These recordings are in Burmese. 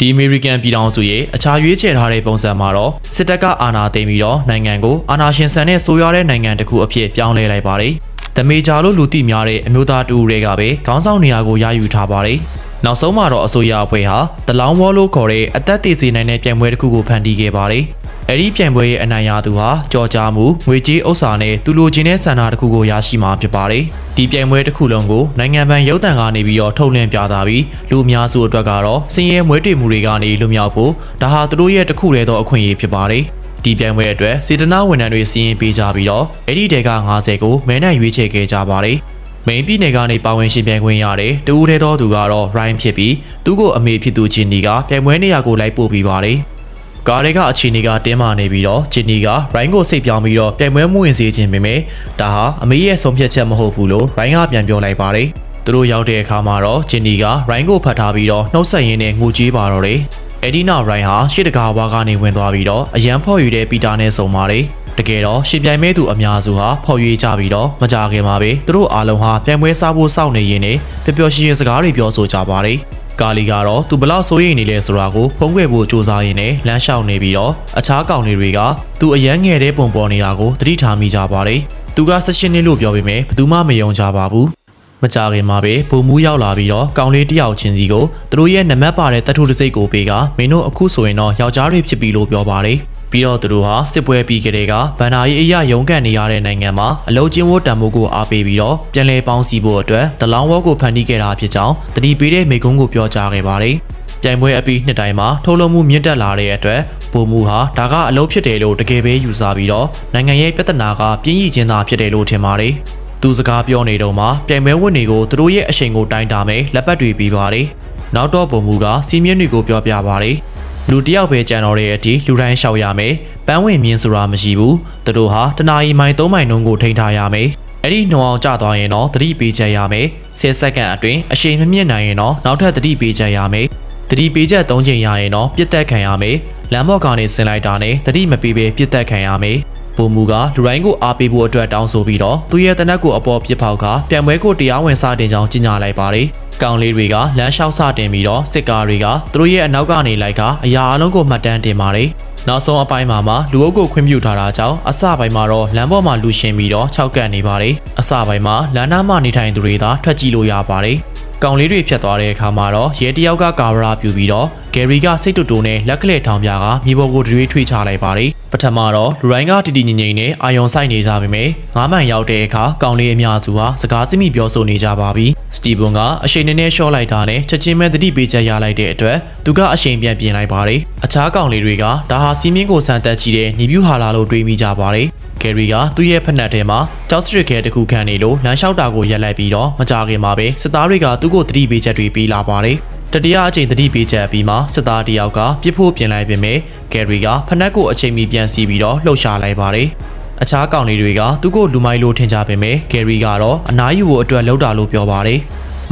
ဒီအမေရိကန်ပြည်ထောင်စုရဲ့အခြားရွေးချယ်ထားတဲ့ပုံစံမှာတော့စစ်တပ်ကအာဏာသိမ်းပြီးတော့နိုင်ငံကိုအာဏာရှင်ဆန်တဲ့ဆိုးရွားတဲ့နိုင်ငံတစ်ခုအဖြစ်ပြောင်းလဲလိုက်ပါတယ်။တမေဂျာလို့လူသိများတဲ့အမျိုးသားတူတွေကပဲခေါင်းဆောင်နေရာကိုရယူထားပါတယ်။နောက်ဆုံးမှာတော့အစိုးရအဖွဲ့ဟာတလောင်းဝေါလို့ခေါ်တဲ့အသက်သေစေနိုင်တဲ့ပြိုင်ပွဲတစ်ခုကိုဖန်တီးခဲ့ပါတယ်။ အဲ့ဒီပြိုင်ပွဲရဲ့အနိုင်ရသူဟာကြော်ကြားမှုငွေကြေးဥစ္စာနဲ့သူလိုချင်တဲ့ဆန္ဒတစ်ခုကိုရရှိမှာဖြစ်ပါတယ်။ဒီပြိုင်ပွဲတစ်ခုလုံးကိုနိုင်ငံပန်ရုပ်သံကနေပြီးတော့ထုတ်လွှင့်ပြသပြီးလူအများစုအတွက်ကတော့စင်ရဲမွေးတေမှုတွေကနေလွတ်မြောက်ဖို့ဒါဟာသူတို့ရဲ့တစ်ခုတည်းသောအခွင့်အရေးဖြစ်ပါတယ်။ဒီပြိုင်ပွဲအတွက်စေတနာဝန်ထမ်းတွေစီရင်ပေးကြပြီးတော့အဲ့ဒီတဲက90ကိုမဲနိုင်ရွေးချယ်ခဲ့ကြပါတယ်။မိန်ပြည်နယ်ကနေပါဝင်ရှင်ပြိုင်ခွင့်ရတဲ့တူဦးထဲသောသူကတော့ Ryan ဖြစ်ပြီးသူ့ကိုအမေဖြစ်သူဂျင်နီကပြိုင်ပွဲနေရာကိုလိုက်ပို့ပြီးပါတယ်။ ကားတွေကအခြေအနေကတင်းမာနေပြီးတော့ဂျင်နီက Ryan ကိုစိတ်ပြောင်းပြီးတော့ပြိုင်ပွဲမှုဝင်စေခြင်းပေမဲ့ဒါဟာအမေရဲ့ဆုံးဖြတ်ချက်မဟုတ်ဘူးလို့ Ryan ကပြန်ပြောလိုက်ပါတယ်။သူတို့ရောက်တဲ့အခါမှာတော့ဂျင်နီက Ryan ကိုဖတ်ထားပြီးတော့နှုတ်ဆက်ရင်းနဲ့ငိုကြွေးပါတော့တယ်။အဲ့ဒီနောက် Ryan ဟာရှေ့တကာဝါကနေဝင်သွားပြီးတော့အရန်ဖော်ယူတဲ့ပီတာနဲ့ဆုံပါတယ်။တကယ်တော့ရှင်ပြိုင်မဲသူအများစုဟာဖော်ရွေကြပြီးတော့မကြခင်မှာပဲသူတို့အားလုံးဟာပြိုင်ပွဲစားဖို့စောင့်နေရင်းနဲ့ပျော်ပျော်ရွှင်ရွှင်စကားတွေပြောဆိုကြပါတယ်။ ကာလီကတော့သူဘလောက်စိုးရိမ်နေလဲဆိုတာကိုဖုံးကွယ်ဖို့စူးစမ်းရင်းနဲ့လမ်းလျှောက်နေပြီးတော့အခြားကောင်တွေကသူအရန်ငယ်တဲ့ပုံပေါ်နေတာကိုသတိထားမိကြပါတယ်။သူက16နှစ်လို့ပြောပေမဲ့ဘယ်သူမှမယုံကြပါဘူး။မကြခင်မှာပဲပုံမူးရောက်လာပြီးတော့ကောင်လေးတစ်ယောက်ချင်းစီကိုသူတို့ရဲ့နမက်ပါတဲ့တတ်ထုတစ်စိတ်ကိုပေးကမင်းတို့အခုဆိုရင်တော့ယောက်ျားတွေဖြစ်ပြီလို့ပြောပါတယ် ပြီးတော့သူတို့ဟာစစ်ပွဲပြီးကြတဲ့ကဗန္ဒာရေးအရာရုန်းကန်နေရတဲ့နိုင်ငံမှာအလုချင်းဝတ်တံမိုးကိုအားပေးပြီးတော့ပြန်လည်ပေါင်းစည်းဖို့အတွက်ဒလောင်းဝေါကိုဖန်တီးခဲ့တာဖြစ်ကြောင်းတတိပေးတဲ့မိကုံးကိုပြောကြားခဲ့ပါတယ်ပြိုင်ပွဲအပြီးနှစ်တိုင်းမှာထုတ်လုပ်မှုမြင့်တက်လာတဲ့အတွက်ပုံမှုဟာဒါကအလုပ်ဖြစ်တယ်လို့တကယ်ပဲယူဆပြီးတော့နိုင်ငံရဲ့ပြဿနာကပြင်းရည်ချင်းသာဖြစ်တယ်လို့ထင်ပါတယ်သူစကားပြောနေတော့မှပြိုင်ပွဲဝင်တွေကိုသူတို့ရဲ့အရှိန်ကိုတိုင်းတာမယ်လက်ပတ်တွေပြီးပါတယ်။နောက်တော့ပုံမူကစီးမြင့်တွေကိုပြောပြပါတယ်။ လူတစ်ယောက်ပဲကြံတော်တဲ့အထိလူတိုင်းရှောက်ရမယ်။ပန်းဝင်မြင်းဆိုတာမရှိဘူး။သူတို့ဟာတနာရီမိုင်၃မိုင်နှုန်းကိုထိန်းထားရမယ်။အဲ့ဒီနှောင်အောင်ကျသွားရင်တော့သတိပေးချက်ရမယ်။10စက္ကန့်အတွင်းအရှိန်မမြင့်နိုင်ရင်တော့နောက်ထပ်သတိပေးချက်ရမယ်။သတိပေးချက်၃ချိန်ရရင်တော့ပြစ်တက်ခံရမယ်။လမ်းဘော့ကနေဆင်လိုက်တာနဲ့သတိမပေးဘဲပြစ်တက်ခံရမယ်။ ပုံမူကလူတိုင်းကိုအားပေးဖို့အတွက်တောင်းဆိုပြီးတော့သူရဲ့တနက်ကိုအပေါ်ပစ်ဖောက်ကပြန်ပွဲကိုတရားဝင်စတင်ကြောင်းကြေညာလိုက်ပါတယ်။ကောင်လေးတွေကလမ်းလျှောက်စတင်ပြီးတော့စစ်ကားတွေကသူတို့ရဲ့အနောက်ကနေလိုက်ကအရာအလုံးကိုမှတ်တမ်းတင်ပါတယ်။နောက်ဆုံးအပိုင်းမှာမှလူအုပ်ကိုခွင့်ပြုထားတာကြောင့်အစပိုင်းမှာတော့လမ်းပေါ်မှာလူရှင်ပြီးတော့ခြောက်ကပ်နေပါတယ်။အစပိုင်းမှာလမ်းနားမှာနေထိုင်သူတွေသာထွက်ကြည့်လို့ရပါတယ်။ ကောင်လေးတွေဖြတ်သွားတဲ့အခါမှာတော့ရဲတယောက်ကကာဗရာပြူပြီးတော့ဂယ်ရီကစိတ်တူတူနဲ့လက်ကလေးထောင်ပြကမြေပေါ်ကိုတွေးထွေးချလိုက်ပါတယ်ပထမတော့လူတိုင်းကတီတီငိမ့်ငိမ့်နဲ့အာယုံဆိုင်နေကြပါမယ်ငားမှန်ရောက်တဲ့အခါကောင်လေးအများစုဟာစကားစမိပြောဆိုနေကြပါပြီစတီဗန်ကအရှိန်နဲ့နဲ့ရှော့လိုက်တာနဲ့ချက်ချင်းပဲတတိပေးချက်ရလိုက်တဲ့အတွက်သူကအရှိန်ပြန်ပြင်လိုက်ပါတယ်အခြားကောင်လေးတွေကဒါဟာစီးမင်းကိုစံတက်ကြည့်တဲ့နီဗျူဟာလာလို့တွေးမိကြပါတယ် ဂယ်ရီကသူ့ရဲ့ဖက်နှက်ထဲမှာကြောက်စရစ်ခဲတစ်ခုခန့်နေလို့လမ်းလျှောက်တာကိုရက်လိုက်ပြီးတော့မကြခင်မှာပဲစစ်သားတွေကသူ့ကိုတတိပေးချက်တွေပေးလာပါတယ်တတိယအချိန်တတိပေးချက်ပြီးမှစစ်သားတယောက်ကပြစ်ဖို့ပြင်လိုက်ပြင်မဲ့ဂယ်ရီကဖက်နှက်ကိုအချိန်မီပြန်စီပြီးတော့လှုပ်ရှားလိုက်ပါတယ်အခြားကောင်လေးတွေကသူ့ကိုလူမိုက်လို့ထင်ကြပေမဲ့ဂယ်ရီကတော့အနားယူဖို့အတွက်လှုပ်တာလို့ပြောပါတယ်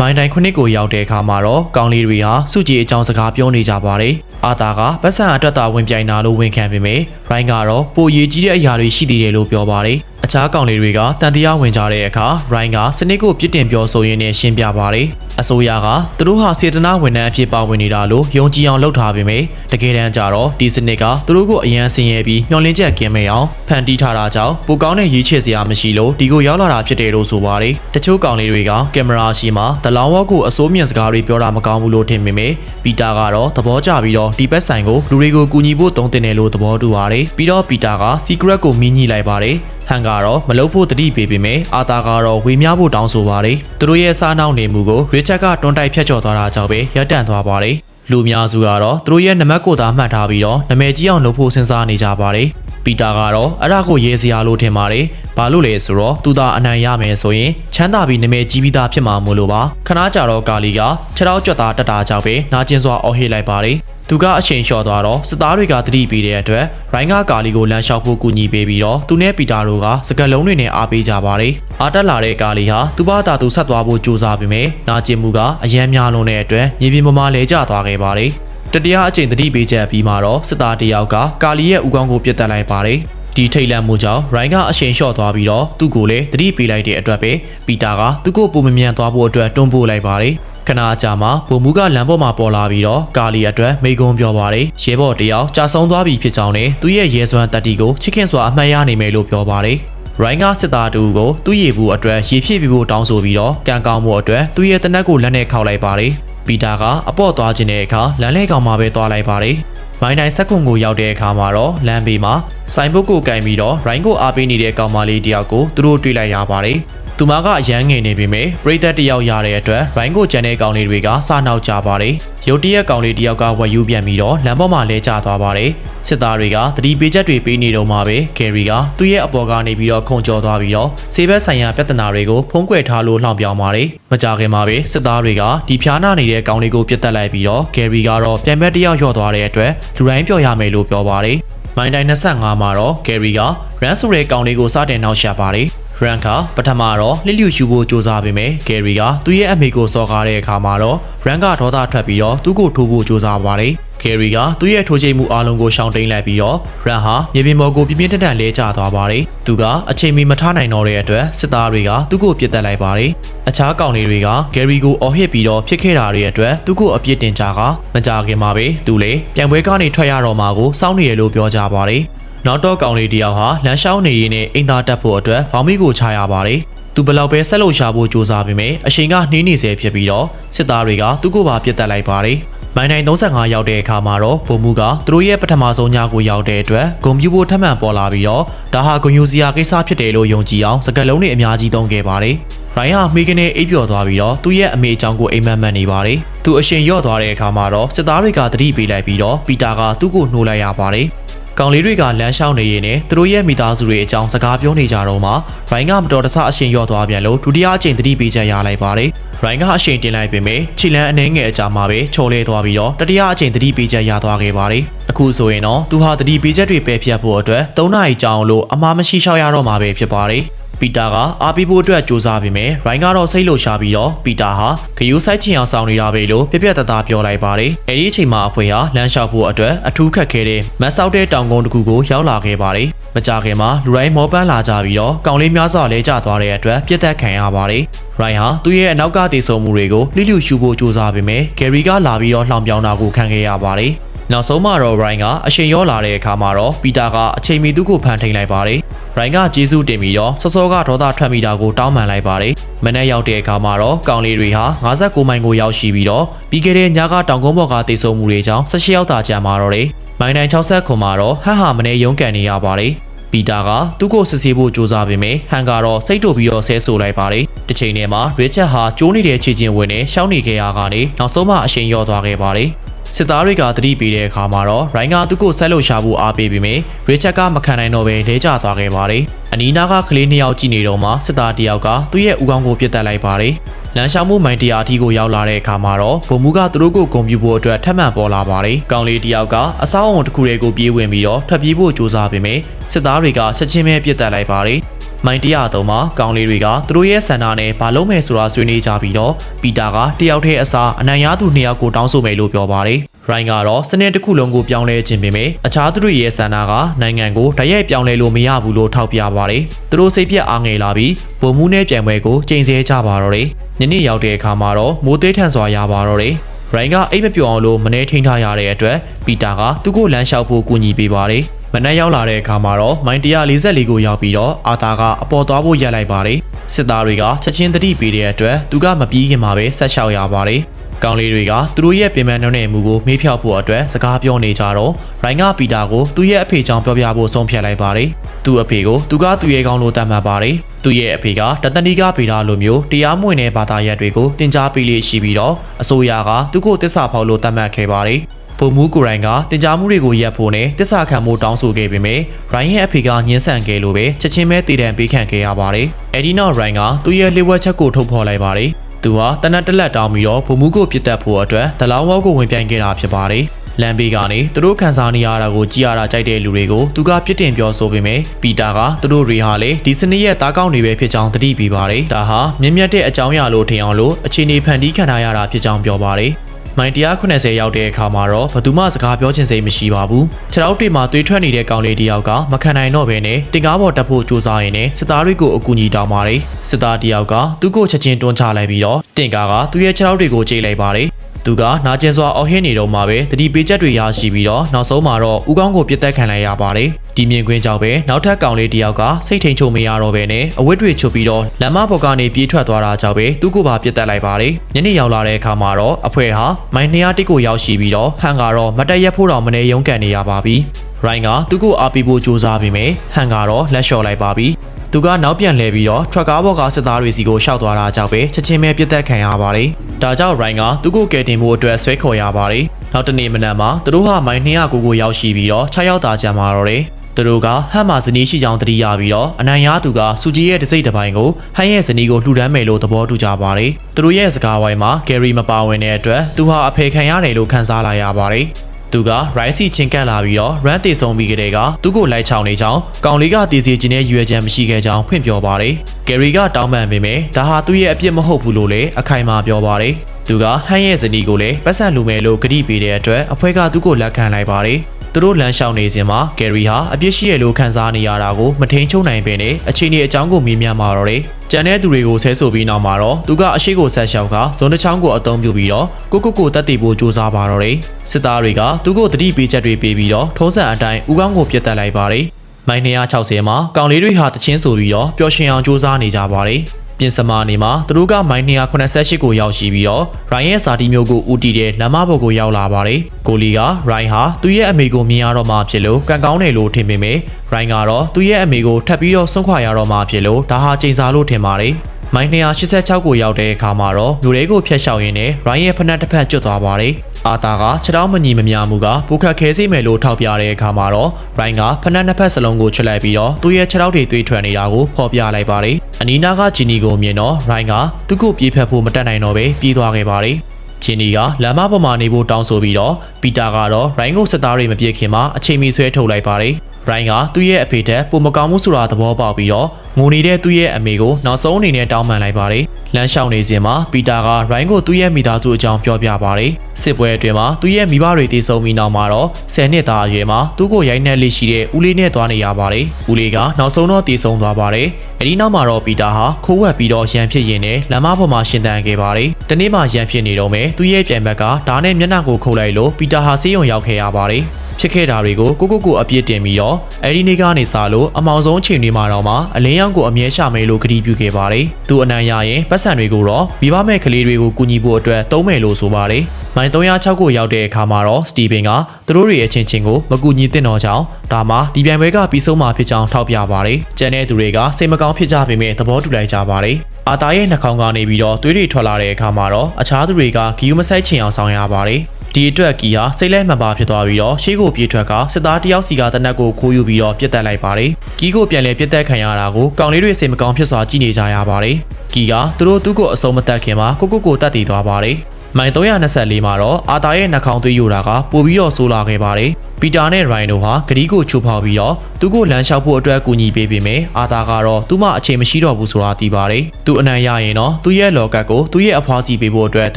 မိုင်းတိုင်းခုနှစ်ကိုရောက်တဲ့အခါမှာတော့ကောင်လေးတွေဟာစုကြည်အကြောင်းစကားပြောနေကြပါတယ်။အာသာကပတ်စံအတွက်တာဝင်ပြိုင်တာလို့ဝန်ခံပေမဲ့ရိုင်းကတော့ပိုရည်ကြီးတဲ့အရာတွေရှိသေးတယ်လို့ပြောပါတယ်။ အခြားကောင်လေးတွေကတန်တရားဝင်ကြတဲ့အခါရိုင်းကစနစ်ကိုပြစ်တင်ပြောဆိုရင်းနဲ့ရှင်းပြပါတယ်။အစိုးရကသူတို့ဟာစေတနာဝန်ထမ်းအဖြစ်ပါဝင်နေတာလို့ယုံကြည်အောင်လုပ်ထားပေမဲ့တကယ်တမ်းကျတော့ဒီစနစ်ကသူတို့ကိုအရန်ဆင်းရဲပြီးညှော်လင်းချက်ကင်းမဲ့အောင်ဖန်တီးထားတာကြောင့်ပိုကောင်းတဲ့ရေးချစ်စရာမရှိလို့ဒီကိုရောက်လာတာဖြစ်တယ်လို့ဆိုပါတယ်။တချို့ကောင်လေးတွေကကင်မရာရှိမှဒလောင်ဝက်ကိုအစိုးမြင့်စကားတွေပြောတာမကောင်းဘူးလို့ထင်ပေမဲ့ပီတာကတော့သဘောကျပြီးတော့ဒီဘက်ဆိုင်ကိုလူတွေကိုကူညီဖို့တုံးတင်တယ်လို့သဘောတူပါတယ်။ပြီးတော့ပီတာက secret ကိုမြင်းညှိလိုက်ပါတယ်။ ဟန်ကတော့မလုပ်ဖို့တတိပေးပေမဲ့အာသာကတော့ဝေမျှဖို့တောင်းဆိုပါတယ်။သူတို့ရဲ့စားနှောင်းနေမှုကိုရစ်ချက်ကတွန်းတိုက်ဖျက်ချော်သွားတာကြောင့်ပဲရပ်တန့်သွားပါတယ်။လူများစုကတော့သူတို့ရဲ့နမက်ကိုသာမှတ်ထားပြီးတော့နမဲကြီးအောင်လုပ်ဖို့စဉ်းစားနေကြပါတယ်။ပီတာကတော့အဲ့ဒါကိုရေးစရာလို့ထင်ပါတယ်။ဘာလို့လဲဆိုတော့သူသာအနိုင်ရမယ်ဆိုရင်ချမ်းသာပြီးနမဲကြီးပြီးသားဖြစ်မှာမို့လို့ပါ။ခဏကြာတော့ကာလီကခြေထောက်ကြွက်သားတက်တာကြောင့်ပဲနာကျင်စွာအော်ဟစ်လိုက်ပါတယ်။ သူကအချိန်လျှော့သွားတော့စစ်သားတွေကတတိပေးတဲ့အတွက်ရိုင်းကကာလီကိုလမ်းလျှောက်ဖို့ကူညီပေးပြီးတော့သူနဲ့ပီတာတို့ကစကလုံးတွေနဲ့အားပေးကြပါတယ်။အားတက်လာတဲ့ကာလီဟာသူ့ဘာသာသူဆက်သွားဖို့ကြိုးစားပေမဲ့နာကျင်မှုကအယမ်းများလွန်တဲ့အတွက်မြေပြင်ပေါ်မှာလဲကျသွားခဲ့ပါတယ်။တတိယအချိန်တတိပေးချက်ပြီးမှတော့စစ်သားတယောက်ကကာလီရဲ့ဥကောင်းကိုပြစ်တက်လိုက်ပါတယ်။ ဒီထိတ်လန့်မှုကြောင့်ရိုင်းကအရှိန်လျှော့သွားပြီးတော့သူ့ကိုလည်းသတိပေးလိုက်တဲ့အတွက်ပဲပီတာကသူ့ကိုပုံမမြန်သွားဖို့အတွက်တွန်းပို့လိုက်ပါတယ်ခဏအကြာမှာဗိုလ်မှူးကလမ်းပေါ်မှာပေါ်လာပြီးတော့ကာလီအတွက်မိကုံပြောပါတယ်ရဲဘော်တယောက်ကြာဆုံးသွားပြီဖြစ်ကြောင်းနဲ့သူ့ရဲ့ရဲစွမ်းတက်တီကိုချစ်ခင်စွာအမှတ်ရနိုင်မယ်လို့ပြောပါတယ်ရိုင်းကစစ်သားတူကိုသူ့ရေဘူးအတွက်ရေဖြည့်ပြီးဖို့တောင်းဆိုပြီးတော့ကံကောင်းမှုအတွက်သူ့ရဲ့တနက်ကိုလက်နဲ့ခောက်လိုက်ပါတယ်ပီတာကအပေါ့သွားခြင်းတဲ့အခါလမ်းလဲကောင်မှာပဲသွားလိုက်ပါတယ် မိုင်းတိုင်းစက်ကွန်ကိုရောက်တဲ့အခါမှာတော့လမ်းဘေးမှာစိုင်ဘုတ်ကိုကင်ပြီးတော့ရိုင်းကိုအားပေးနေတဲ့ကောင်မလေးတယောက်ကိုသူတို့တွေ့လိုက်ရပါတယ်။ သူမကအရန်ငယ်နေပြီမဲ့ပရိသတ်တယောက်ရတဲ့အတွက်ရိုင်းကိုကျန်တဲ့ကောင်လေးတွေကစနောက်ကြပါတယ်။ရုတ်တရက်ကောင်လေးတယောက်ကဝက်ယူပြန်ပြီးတော့လမ်းပေါ်မှာလဲကျသွားပါတယ်။စစ်သားတွေကတတိပေးချက်တွေပေးနေတော့မှပဲကယ်ရီကသူ့ရဲ့အပေါ်ကနေပြီးတော့ခုန်ကျော်သွားပြီးတော့ဆေးဘက်ဆိုင်ရာပြဿနာတွေကိုဖုံးကွယ်ထားလို့လှောင်ပြောင်ပါတယ်။မကြခင်မှာပဲစစ်သားတွေကဒီဖျားနာနေတဲ့ကောင်လေးကိုပြစ်တက်လိုက်ပြီးတော့ကယ်ရီကတော့ပြန်ဘက်တယောက်လျော့သွားတဲ့အတွက်လူတိုင်းပြောရမယ်လို့ပြောပါတယ်။မိုင်းတိုင်း25မှာတော့ကယ်ရီကရန်ဆိုတဲ့ကောင်လေးကိုစတင်နှောက်ယှက်ပါတယ်။ ရန်ကပထမတော့လှလျူရှူဖို့စူးစမ်းပေမဲ့ကယ်ရီကသူ့ရဲ့အမေကိုစော်ကားတဲ့အခါမှာတော့ရန်ကဒေါသထွက်ပြီးတော့သူ့ကိုထိုးဖို့စူးစမ်းပါတယ်ကယ်ရီကသူ့ရဲ့ထိုးချိန်မှုအလုံးကိုရှောင်တိန်လိုက်ပြီးတော့ရန်ဟာမြေပြင်ပေါ်ကိုပြင်းပြင်းထန်ထန်လဲကျသွားပါတယ်။သူကအချိန်မီမထားနိုင်တော့တဲ့အတွက်စစ်သားတွေကသူ့ကိုပြစ်တက်လိုက်ပါတယ်။အခြားကောင်တွေကဂယ်ရီကိုအော်ဟစ်ပြီးတော့ဖြစ်ခဲ့တာတွေအတွက်သူ့ကိုအပြစ်တင်ကြကမကြခင်မှာပဲသူလေပြန်ပွဲကနေထွက်ရတော့မှာကိုစောင့်နေရလို့ပြောကြပါတယ်။ နောက်တော့ကောင်လေးတယောက်ဟာလမ်းလျှောက်နေရင်းနဲ့အိမ်သားတက်ဖို့အတွက်ဘောင်မီကိုချရပါတယ်။သူဘလောက်ပဲဆက်လို့ရှာဖို့စူးစမ်းပေမဲ့အချိန်ကနှင်းနေစေဖြစ်ပြီးတော့စစ်သားတွေကသူ့ကိုပါပြစ်တက်လိုက်ပါတယ်။မိုင်းတိုင်း35ရောက်တဲ့အခါမှာတော့ဗိုလ်မှူးကသူတို့ရဲ့ပထမဆုံးညကိုရောက်တဲ့အတွက်ဂုံပြူဖို့ထပ်မံပေါ်လာပြီးတော့ဒါဟာဂုံယူစရာကိစ္စဖြစ်တယ်လို့ယုံကြည်အောင်စကားလုံးတွေအများကြီးသုံးခဲ့ပါတယ်။ရိုင်းဟာမိကနေအိပ်ပျော်သွားပြီးတော့သူ့ရဲ့အမေအကြောင်းကိုအိမ်မက်မက်နေပါတယ်။သူအရှင်ရော့သွားတဲ့အခါမှာတော့စစ်သားတွေကသတိပေးလိုက်ပြီးတော့ပီတာကသူ့ကိုနှိုးလိုက်ရပါတယ်။ ကောင်လေးတွေကလမ်းလျှောက်နေရင်းနဲ့သူတို့ရဲ့မိသားစုတွေအကြောင်းစကားပြောနေကြတော့မှရိုင်းကမတော်တဆအရှင်ရော့သွားပြန်လို့ဒုတိယအကြိမ်သတိပေးချက်ရလိုက်ပါတယ်။ရိုင်းကအရှင်တင်လိုက်ပေမဲ့ခြေလန်းအနှဲငယ်အကြာမှာပဲချော်လဲသွားပြီးတော့တတိယအကြိမ်သတိပေးချက်ရသွားခဲ့ပါတယ်။အခုဆိုရင်တော့သူဟာသတိပေးချက်တွေပယ်ဖျက်ဖို့အတွက်၃နာရီကြာအောင်လို့အမားမရှိလျှောက်ရတော့မှာပဲဖြစ်ပါတယ်။ ပီတာကအားပေးဖို့အတွက်စူးစမ်းပေမဲ့ရိုင်းကတော့စိတ်လှုပ်ရှားပြီးတော့ပီတာဟာဂယူးဆိုင်ချင်အောင်ဆောင်နေတာပဲလို့ပြပြတသားပြောလိုက်ပါတယ်။အဲဒီအချိန်မှာအဖွေဟာလမ်းလျှောက်ဖို့အတွက်အထူးခက်ခဲတဲ့မတ်ဆောက်တဲ့တောင်ကုန်းတစ်ခုကိုရောက်လာခဲ့ပါတယ်။မကြခင်မှာလူရိုင်းမောပန်းလာကြပြီးတော့ကောင်လေးများစွာလဲကျသွားတဲ့အတွက်ပြစ်သက်ခံရပါတယ်။ရိုင်းဟာသူ့ရဲ့အနောက်ကတည်ဆုံမှုတွေကိုလိလူရှူဖို့စူးစမ်းပေမဲ့ဂယ်ရီကလာပြီးတော့လှောင်ပြောင်းတာကိုခံခဲ့ရပါတယ်။နောက်ဆုံးမှာတော့ Ryan ကအရှင်ရောလာတဲ့အခါမှာတော့ပီတာကအချိန်မီသူ့ကိုဖန်ထိန်လိုက်ပါတယ်။ ရိုင်းကကျေးဇူးတင်ပြီးတော့စောစောကဒေါသထွက်မိတာကိုတောင်းပန်လိုက်ပါတယ်။မနေ့ရောက်တဲ့အခါမှာတော့ကောင်လေးတွေဟာ59မိုင်ကိုရောက်ရှိပြီးတော့ပြီးခဲ့တဲ့ညကတောင်ကုန်းဘော်ကတေဆုံမှုတွေကြောင့်18ရောက်တာကြာမှာတော့တယ်။မိုင်တိုင်း60ခွန်မှာတော့ဟဟမနေ့ရုံးကန်နေရပါတယ်။ပီတာကသူ့ကိုစစ်ဆေးဖို့ကြိုးစားပေမဲ့ဟန်ကတော့စိတ်တူပြီးတော့ဆဲဆိုလိုက်ပါတယ်။တစ်ချိန်တည်းမှာရစ်ချက်ဟာကျိုးနေတဲ့ခြေချင်းဝင်နဲ့ရှောင်းနေခဲ့ရကနေနောက်ဆုံးမှအရှင်ရော့သွားခဲ့ပါတယ်။ စစ်သားတွေကတတိပေးတဲ့အခါမှာတော့ရိုင်းကသူ့ကိုဆက်လို့ရှာဖို့အားပေးပြီးမြရစ်ချက်ကမခံနိုင်တော့ပဲလဲကျသွားခဲ့ပါတယ်။အနီးနားကကလေးနှစ်ယောက်ကြည့်နေတော့မှစစ်သားတစ်ယောက်ကသူ့ရဲ့ဦးခေါင်းကိုပြစ်တက်လိုက်ပါတယ်။လမ်းလျှောက်မှုမိုင်တရာအထိကိုရောက်လာတဲ့အခါမှာတော့ဗိုလ်မှူးကသူတို့ကိုဂုံပြူဖို့အတွက်ထပ်မံပေါ်လာပါတယ်။ကောင်လေးတစ်ယောက်ကအဆောက်အုံတစ်ခုရဲ့ကိုပြေးဝင်ပြီးတော့ထွက်ပြေးဖို့ကြိုးစားပေမဲ့စစ်သားတွေကချက်ချင်းပဲပြစ်တက်လိုက်ပါတယ်။ မိုင်103မှာကောင်လေးတွေကသူတို့ရဲ့ဆန္ဒနဲ့ဘာလုံးမယ်ဆိုတာဆွေးနွေးကြပြီးတော့ပီတာကတယောက်တည်းအစားအနံ့ရသူနှစ်ယောက်ကိုတောင်းဆိုမယ်လို့ပြောပါတယ်။ရိုင်းကတော့စနစ်တစ်ခုလုံးကိုပြောင်းလဲခြင်းပေမဲ့အခြားသူတို့ရဲ့ဆန္ဒကနိုင်ငံကိုတရက်ပြောင်းလဲလို့မရဘူးလို့ထောက်ပြပါတယ်။သူတို့စိတ်ပြက်အားငယ်လာပြီးဗိုလ်မှူးနဲ့ပြန်ပွဲကိုချိန်ဆကြပါတော့တယ်။ညနေရောက်တဲ့အခါမှာတော့မိုးသေးထန်စွာရပါတော့တယ်။ရိုင်းကအိတ်မပြောင်းအောင်လို့မနေထိန်ထားရတဲ့အတွက်ပီတာကသူ့ကိုလမ်းလျှောက်ဖို့ကူညီပေးပါတယ်။ မနက်ရောက်လာတဲ့အခါမှာတော့မိုင်144ကိုရောက်ပြီးတော့အာသာကအပေါ်သွားဖို့ရက်လိုက်ပါတယ်။စစ်သားတွေကချက်ချင်းတတိပေးတဲ့အတွက်သူကမပြီးခင်မှာပဲဆက်လျှောက်ရပါတယ်။ကောင်လေးတွေကသူတို့ရဲ့ပြင်ပန်းနှုံးတဲ့မှုကိုမေးဖြောက်ဖို့အတွက်စကားပြောနေကြတော့ရိုင်းကပီတာကိုသူ့ရဲ့အဖေကြောင့်ပြောပြဖို့ဆုံးဖြတ်လိုက်ပါတယ်။သူ့အဖေကိုသူကသူ့ရဲ့ကောင်းလို့တတ်မှတ်ပါတယ်။သူ့ရဲ့အဖေကတတနီကဗေဒလိုမျိုးတရားမဝင်တဲ့ဘာသာရပ်တွေကိုတင် जा ပေးလေးရှိပြီးတော့အစိုးရကသူ့ကိုတစ္ဆာဖောက်လို့တတ်မှတ်ခဲ့ပါတယ်။ ပုံမှုကိုရိုင်းကတင် जा မှုတွေကိုရပ်ဖို့နဲ့တစ္ဆာခံမှုတောင်းဆိုခဲ့ပေမဲ့ရိုင်းရဲ့အဖေကညှင်းဆန်ခဲ့လို့ပဲချက်ချင်းပဲတည်တံပေးခံခဲ့ရပါတယ်။အဲဒီနောက်ရိုင်းကသူ့ရဲ့လျှို့ဝှက်ချက်ကိုထုတ်ဖော်လိုက်ပါတယ်။သူဟာတနတ်တက်လက်တောင်းပြီးတော့ပုံမှုကိုပြစ်တက်ဖို့အတွက်ဒလောင်းဝေါကိုဝင်ပြိုင်ခဲ့တာဖြစ်ပါတယ်။လမ်းဘေးကနေသူတို့ခံစားနေရတာကိုကြည်ရတာကြိုက်တဲ့လူတွေကိုသူကပြစ်တင်ပြောဆိုပေမဲ့ပီတာကသူတို့တွေဟာလေဒီစနစ်ရဲ့တားကောင်းနေပဲဖြစ်ကြောင်းသတိပေးပါတယ်။ဒါဟာမြင့်မြတ်တဲ့အကြောင်းအရာလို့ထင်အောင်လို့အခြေအနေဖန်တီးခံထားရတာဖြစ်ကြောင်းပြောပါတယ်။ မိုင်190ရောက်တဲ့အခါမှာတော့ဘသူမှစကားပြောချင်စိတ်မရှိပါဘူးခြေထောက်တွေမှာသွေးထွက်နေတဲ့ကောင်လေးတစ်ယောက်ကမခံနိုင်တော့ဘဲနဲ့တင်ကားပေါ်တက်ဖို့ကြိုးစားရင်းနဲ့စစ်သားတွေကိုအကူအညီတောင်းပါတယ်စစ်သားတစ်ယောက်ကသူ့ကိုချက်ချင်းတွန်းချလိုက်ပြီးတော့တင်ကားကသူ့ရဲ့ခြေထောက်တွေကိုကြိတ်လိုက်ပါတယ် သူကနာကျင်စွာအော်ဟစ်နေတော့မှပဲတတိပေးချက်တွေရရှိပြီးတော့နောက်ဆုံးမှာတော့ဦးကောင်းကိုပြစ်တက်ခံလိုက်ရပါတယ်ဒီမြင်ကွင်းကြောင့်ပဲနောက်ထပ်ကောင်လေးတစ်ယောက်ကစိတ်ထိန်ချုံမရတော့ပဲနဲ့အဝတ်တွေချွတ်ပြီးတော့လမ်းမပေါ်ကနေပြေးထွက်သွားတာကြောင့်ပဲသူ့ကိုပါပြစ်တက်လိုက်ပါတယ်ညနေရောက်လာတဲ့အခါမှာတော့အဖွဲဟာမိုင်200တိကိုရောက်ရှိပြီးတော့ဟန်ကတော့မတက်ရက်ဖို့တော့မနေရုံးကန်နေရပါပြီရိုင်းကသူ့ကိုအားပေးဖို့ကြိုးစားပြီးမြဲဟန်ကတော့လက်လျှော့လိုက်ပါပြီ သူကနောက်ပြန်လှည့်ပြီးတော့ထရက်ကားပေါ်ကစစ်သားတွေစီကိုရှောက်သွားတာကြောင့်ပဲချက်ချင်းပဲပြစ်တက်ခံရပါတယ်။ဒါကြောင့်ရိုင်းကသူ့ကိုကယ်တင်ဖို့အတွက်ဆွဲခေါ်ရပါတယ်။နောက်တနေ့မနက်မှာသူတို့ဟာမိုင်200ကိုကိုရောက်ရှိပြီးတော့6ရောက်သားကြမှာတော့တယ်။သူတို့ကဟန်မာဇနီးရှိကြောင်းတတိယပြီးတော့အနိုင်ရသူကစူဂျီရဲ့တစိမ့်တစ်ပိုင်းကိုဟန်ရဲ့ဇနီးကိုလှူဒန်းမယ်လို့သဘောတူကြပါတယ်။သူတို့ရဲ့စကားဝိုင်းမှာဂယ်ရီမပါဝင်တဲ့အတွက်သူဟာအဖေခံရတယ်လို့ခန်းစားလာရပါတယ်။ သူကရိုင်းစီချင်းကပ်လာပြီးတော့ရန်တေဆုံးပြီးကလေးကသူ့ကိုလိုက်ချောင်းနေကြောင်းကောင်လေးကတည်စီခြင်းနဲ့ရွယ်ချမ်းမရှိခဲ့ကြောင်းဖွင့်ပြောပါတယ်။ဂယ်ရီကတောင်းပန်ပေမဲ့ဒါဟာသူ့ရဲ့အပြစ်မဟုတ်ဘူးလို့လည်းအခိုင်အမာပြောပါတယ်။သူကဟန်ရဲ့ဇနီးကိုလည်းပတ်စံလူမယ်လို့ကတိပေးတဲ့အတွက်အဖွဲကသူ့ကိုလက်ခံလိုက်ပါတယ်။ သူတို့လမ်းလျှောက်နေစဉ်မှာဂယ်ရီဟာအပြစ်ရှိရလို့ခံစားနေရတာကိုမထိန်ချုပ်နိုင်ပင်နဲ့အချိန်ကြီးအကြောင်းကိုမေးမြန်းมาတော့တယ်။ကြံတဲ့သူတွေကိုဆဲဆိုပြီးနောက်မှာတော့သူကအရှိကိုဆက်လျှောက်ကဇွန်တစ်ချောင်းကိုအသုံးပြုပြီးတော့ကိုကိုကိုတက်တည်ဖို့ကြိုးစားပါတော့တယ်။စစ်သားတွေကသူ့ကိုတတိပေးချက်တွေပေးပြီးတော့ထုံးစံအတိုင်းဦးကောင်းကိုပြတ်တက်လိုက်ပါတယ်။မိုင်260မှာကောင်လေးတွေဟာတချင်းဆိုပြီးတော့ပျော်ရွှင်အောင်ကြိုးစားနေကြပါတယ်။ ပြင်စမာနေမှာသူတို့ကမိုင်288ကိုရောက်ရှိပြီးတော့ရိုင်းရဲ့စာတီမျိုးကိုဦးတည်တဲ့လမ်းမပေါ်ကိုရောက်လာပါတယ်။ကိုလီကရိုင်းဟာသူ့ရဲ့အမေကိုမြင်ရတော့မှဖြစ်လို့ကံကောင်းတယ်လို့ထင်ပေမဲ့ရိုင်းကတော့သူ့ရဲ့အမေကိုထပ်ပြီးတော့ဆုံးခွာရတော့မှဖြစ်လို့ဒါဟာချိန်စာလို့ထင်ပါတယ်။ မိုင်286ကိုရောက်တဲ့အခါမှာတော့လူတွေကိုဖျက်ရှောက်ရင်းနဲ့ရိုင်းရဲ့ဖနက်တစ်ဖက်ကျွတ်သွားပါတယ်။အာတာကခြေထောက်မညီမမျှမှုကပူခတ်ခဲစေမယ်လို့ထောက်ပြတဲ့အခါမှာတော့ရိုင်းကဖနက်နှစ်ဖက်စလုံးကိုချွတ်လိုက်ပြီးတော့သူ့ရဲ့ခြေထောက်တွေတွေးထွက်နေတာကိုဖော်ပြလိုက်ပါတယ်။အနီးနားကဂျီနီကိုမြင်တော့ရိုင်းကသူ့ကိုပြေးဖက်ဖို့မတက်နိုင်တော့ပဲပြေးသွားခဲ့ပါတယ်။ ဂျင်းနီကလမ်းမပေါ်မှာနေဖို့တောင်းဆိုပြီးတော့ပီတာကတော့ရိုင်းကိုစစ်သားတွေမပြေခင်မှာအချိန်မီဆွဲထုတ်လိုက်ပါတယ်။ရိုင်းကသူ့ရဲ့အဖေတက်ပုံမကောင်းမှုဆိုတာသဘောပေါက်ပြီးတော့ငိုနေတဲ့သူ့ရဲ့အမေကိုနောက်ဆုံးအနေနဲ့တောင်းပန်လိုက်ပါတယ်။ လမ်းလျှောက်နေစဉ်မှာပီတာကရိုင်းကိုသူ့ရဲ့မိသားစုအကြောင်းပြောပြပါတယ်။စစ်ပွဲအတွင်းမှာသူ့ရဲ့မိဘတွေတည်ဆုံပြီးနောက်မှာတော့10နှစ်သားအရွယ်မှာသူ့ကိုရိုက်နှက်လေးရှိတဲ့ဦးလေးနဲ့သွားနေရပါတယ်။ဦးလေးကနောက်ဆုံးတော့တည်ဆုံသွားပါတယ်။အဲဒီနောက်မှာတော့ပီတာဟာခိုးဝက်ပြီးတော့ရန်ဖြစ်ရင်းနဲ့လမ်းမပေါ်မှာရှင်သန်ခဲ့ပါတယ်။တနေ့မှရန်ဖြစ်နေတော့မယ်သူ့ရဲ့ပြန်ဘက်ကဓာတ်နဲ့မျက်နှာကိုခုတ်လိုက်လို့ပီတာဟာဆေးရုံရောက်ခဲ့ရပါတယ်။ ဖြစ်ခဲ့တာတွေကိုကိုကိုကိုအပြစ်တင်ပြီးတော့အဲဒီနေ့ကနေစလို့အမောင်ဆုံးချိန်တွေမှာတော့မှအလင်းရောင်ကိုအမြဲရှာမယ်လို့ကတိပြုခဲ့ပါတယ်။သူအနံရရင်ပတ်စံတွေကိုတော့မိဘမဲ့ကလေးတွေကိုကူညီဖို့အတွက်သုံးမယ်လို့ဆိုပါတယ်။မိုင်306ကိုရောက်တဲ့အခါမှာတော့စတီဗင်ကသူတို့တွေအချင်းချင်းကိုမကူညီသင့်တော့ကြောင်းဒါမှဒီပြိုင်ပွဲကပြီးဆုံးမှာဖြစ်ကြောင်းထောက်ပြပါတယ်။ကျန်တဲ့သူတွေကစိတ်မကောင်းဖြစ်ကြပေမဲ့သဘောတူလိုက်ကြပါတယ်။အာတာရဲ့နှာခေါင်းကနေပြီးတော့သွေးတွေထွက်လာတဲ့အခါမှာတော့အခြားသူတွေကဂီယူမဆိုင်ချင်အောင်ဆောင်ရပါတယ်။ ဒီအတွက်ကီဟာစိတ်လဲမှန်ပါဖြစ်သွားပြီးတော့ရှေးကိုပြေးထွက်ကစစ်သားတယောက်စီကတနက်ကိုခိုးယူပြီးတော့ပြစ်တက်လိုက်ပါတယ်။ကီကိုပြန်လဲပြစ်တက်ခံရတာကိုကောင်လေးတွေစိတ်မကောင်းဖြစ်စွာကြည့်နေကြရပါတယ်။ကီကသူတို့သူ့ကိုအစုံမတက်ခင်မှာကိုကိုကိုတက်တည်သွားပါတယ်။မိုင်324မှာတော့အာတာရဲ့နှာခေါင်းသွေးယူတာကပိုပြီးတော့ဆိုးလာခဲ့ပါတယ်။ပီတာနဲ့ရိုင်တို့ဟာဂရီကိုချိုးဖောက်ပြီးတော့သူ့ကိုလမ်းလျှောက်ဖို့အတွက်ကူညီပေးပေမယ့်အာတာကတော့သူ့မအချိန်မရှိတော့ဘူးဆိုတာသိပါတယ်။သူအနံရရင်တော့သူ့ရဲ့လော်ကတ်ကိုသူ့ရဲ့အဖွားစီပေးဖို့အတွက်တ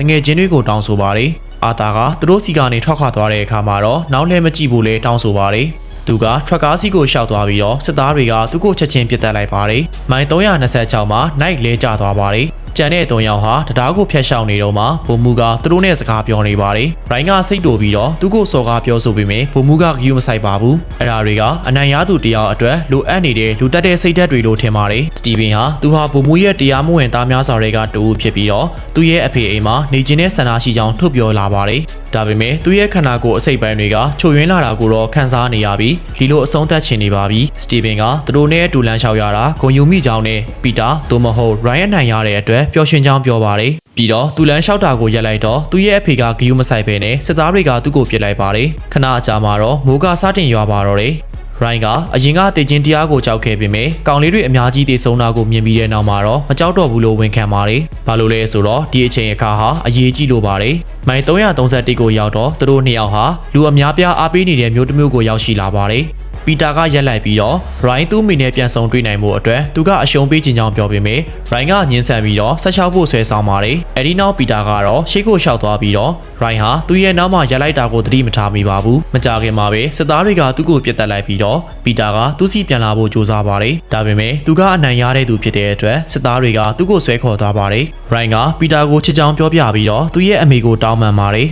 ငယ်ချင်းတွေကိုတောင်းဆိုပါတယ်။ အာတာကသူတို့စီကနေထွက်ခွာသွားတဲ့အခါမှာတော့နောက်လဲမကြည့်ဘူးလေတောင်းဆိုပါတယ်။သူကထရက်ကားစီကိုရှောက်သွားပြီးတော့စစ်သားတွေကသူ့ကိုချက်ချင်းပစ်တက်လိုက်ပါတယ်။မိုင်326မှာနိုင်လဲကျသွားပါတယ်။ ကျန်တဲ့တုံယောင်ဟာတရားကိုဖျက်ရှောင်နေတော့မှဘုံမူကသူတို့နဲ့စကားပြောနေပါတယ်။ရိုင်းကစိတ်တူပြီးတော့သူ့ကိုစော်ကားပြောဆိုပြီးမြဘုံမူကဂယူမဆိုင်ပါဘူး။အဲ့ဒါတွေကအနိုင်ရသူတယောက်အတွက်လိုအပ်နေတဲ့လူတက်တဲ့စိတ်ဓာတ်တွေလို့ထင်ပါတယ်။စတီဗင်ဟာသူဟာဘုံမူရဲ့တရားမဝင်သားများစွာတွေကတူဖြစ်ပြီးတော့သူ့ရဲ့အဖေအိမ်မှာနေကျင်တဲ့ဆန္ဒရှိကြောင်းထုတ်ပြောလာပါတယ်။ဒါပေမဲ့သူ့ရဲ့ခန္ဓာကိုယ်အစိတ်ပိုင်းတွေကချိုယွင်းလာတာကိုတော့ခံစားနေရပြီးဒီလိုအဆုံးသတ်ချင်နေပါပြီ။စတီဗင်ကသူတို့နဲ့အတူလမ်းလျှောက်ရတာဂုံယူမိကြောင်းနဲ့ပီတာသို့မဟုတ်ရိုင်းယန်နိုင်ရတဲ့အတွက်ပျော်ရွှင်ကြောင်းပြောပါတယ်။ပြီးတော့သူလမ်းလျှောက်တာကိုရက်လိုက်တော့သူ့ရဲ့အဖေကဂယူးမဆိုင်ပဲနဲ့စစ်သားတွေကသူ့ကိုပြစ်လိုက်ပါတယ်။ခဏအကြာမှာတော့မိုးကစတင်ရွာပါတော့တယ်။ရိုင်းကအရင်ကတည်ချင်းတရားကိုကြောက်ခဲ့ပေမဲ့ကောင်လေးတွေအများကြီးတည်ဆုံးတာကိုမြင်ပြီးတဲ့နောက်မှာတော့မကြောက်တော့ဘူးလို့ဝန်ခံပါတယ်။ဘာလို့လဲဆိုတော့ဒီအချိန်အခါဟာအရေးကြီးလို့ပါတယ်။မိုင်331ကိုရောက်တော့သူတို့နှစ်ယောက်ဟာလူအများပြားအားပေးနေတဲ့မျိုးတစ်မျိုးကိုရောက်ရှိလာပါတယ်။ ပီတာကရက်လိုက်ပြီးတော့ရိုင်းသူ့မိနဲ့ပြန်ဆောင်တွေ့နိုင်မှုအတွက်သူကအရှုံးပေးခြင်းကြောင့်ပြောပေမဲ့ရိုင်းကညှင်းဆန်ပြီးတော့ဆက်လျှောက်ဖို့ဆွဲဆောင်ပါတယ်အဲဒီနောက်ပီတာကတော့ရှေ့ကိုလျှောက်သွားပြီးတော့ရိုင်းဟာသူ့ရဲ့နောက်မှာရက်လိုက်တာကိုသတိမထားမိပါဘူးမကြခင်မှာပဲစစ်သားတွေကသူ့ကိုပြစ်တက်လိုက်ပြီးတော့ပီတာကသူ့စီပြန်လာဖို့ကြိုးစားပါတယ်ဒါပေမဲ့သူကအနိုင်ရတဲ့သူဖြစ်တဲ့အတွက်စစ်သားတွေကသူ့ကိုဆွဲခေါ်သွားပါတယ်ရိုင်းကပီတာကိုချစ်ချောင်းပြောပြပြီးတော့သူ့ရဲ့အမေကိုတောင်းပန်ပါတယ်